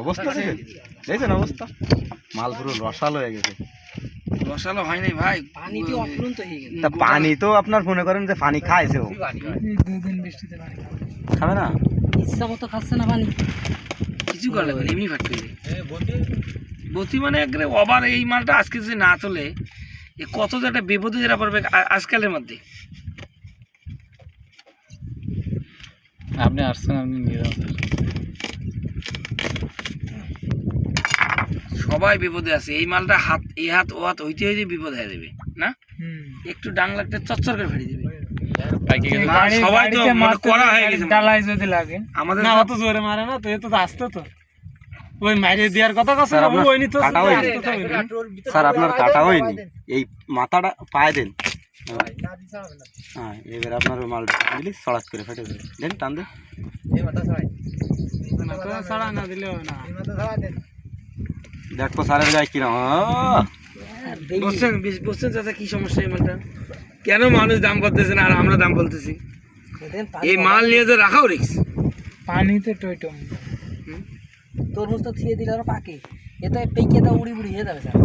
অবস্থা দেখেন অবস্থা। মাল পুরো রসালো হয়ে গেছে। রসালো হয় নাই ভাই। অফুরন্ত হয়ে গেল তা পানি তো আপনার মনে করেন যে পানি খাইছে ও। দুদিন বৃষ্টিতে পানি খাবে না? ইচ্ছা মতো খাচ্ছে না পানি। কিছু করা লাগবে এমনি ফাট করে বতি মানে একবারে অবার এই মালটা আজকে যদি না চলে এ কত যে একটা বিপদে যেটা পড়বে আজকালের মধ্যে। আপনি আসছেন আপনি নিয়ে সবাই বিপদে আছে। এই মালটা হাত এই হাত ও হাত হইতে হইতে বিপদ হয়ে যাবে না? একটু ডাং লাগতে চচ্চর করে ফেলে দেবে। সবাই তো মানে করা হয়ে গেছে। যদি লাগে। আমাদের না অত জোরে মারে না তো এ তো আসতে তো। ওই মাইরে দেওয়ার কথা নি তো। স্যার আপনার কাটা হয়নি। এই মাথাটা পায়ে দেন। হ্যাঁ এবার আপনার ওই মালটা দিলি সড়াক করে ফেটে দেন টান দেন। ছাড়া না দিলে না। দেখো স্যারের গায়ে কিরম বুঝছেন বুঝ- বুঝছেন চাচা কি সমস্যা এই মালটা? কেন মানুষ দাম করতেছে না আর আমরা দাম বলতেছি? এই মাল নিয়ে তো রাখাও রিক্স পানিতে টইটম তরমুজ তো থিয়ে দিলে আরও পাকে। এটা পেকে তো উড়ি উড়ি হয়ে যাবে স্যার।